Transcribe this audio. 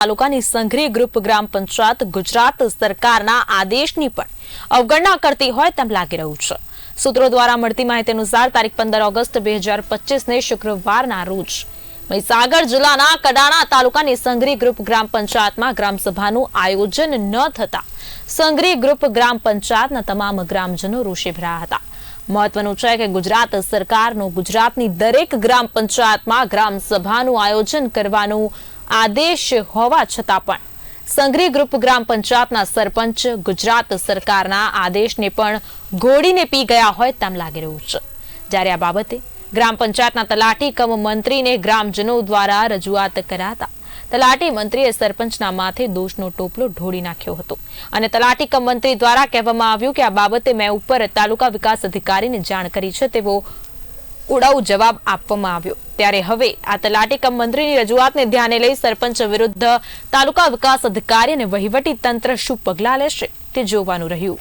તાલુકાની સંઘરી ગ્રુપ ગ્રામ પંચાયત ગુજરાત સરકારના આદેશની પણ અવગણના કરતી હોય તેમ લાગી રહ્યું છે. સૂત્રો દ્વારા મળતી માહિતી અનુસાર તારીખ પંદર ઓગસ્ટ બે હજાર પચીસને શુક્રવારના રોજ મહીસાગર જિલ્લાના કડાણા તાલુકાની સંઘરી ગ્રુપ ગ્રામ પંચાયતમાં ગ્રામસભાનું આયોજન ન થતા સંઘરી ગ્રુપ ગ્રામ પંચાયતના તમામ ગ્રામજનો રોષે ભરાયા હતા. મહત્વનું છે કે ગુજરાત સરકારનું ગુજરાતની દરેક ગ્રામ પંચાયતમાં ગ્રામ સભાનું આયોજન કરવાનું આદેશ હોવા છતાં પણ સંઘરી ગ્રુપ ગ્રામ પંચાયતના સરપંચ ગુજરાત સરકારના આદેશને પણ ઘોડીને પી ગયા હોય તેમ લાગી રહ્યું છે. જ્યારે આ બાબતે ગ્રામ પંચાયતના તલાટી કમ મંત્રીને ગ્રામજનો દ્વારા રજૂઆત કરાતા તલાટી મંત્રીએ સરપંચના માથે દોષનો ટોપલો ઢોળી નાખ્યો હતો. અને તલાટી કમ મંત્રી દ્વારા કહેવામાં આવ્યું કે આ બાબતે મેં ઉપર તાલુકા વિકાસ અધિકારીને જાણ કરી છે તેવો ઉડાઉ જવાબ આપવામાં આવ્યો. ત્યારે હવે આ તલાટી કમ મંત્રીની રજૂઆતને ધ્યાને લઈ સરપંચ વિરુદ્ધ તાલુકા વિકાસ અધિકારી અને વહીવટી તંત્ર શું પગલાં લેશે તે જોવાનું રહ્યું.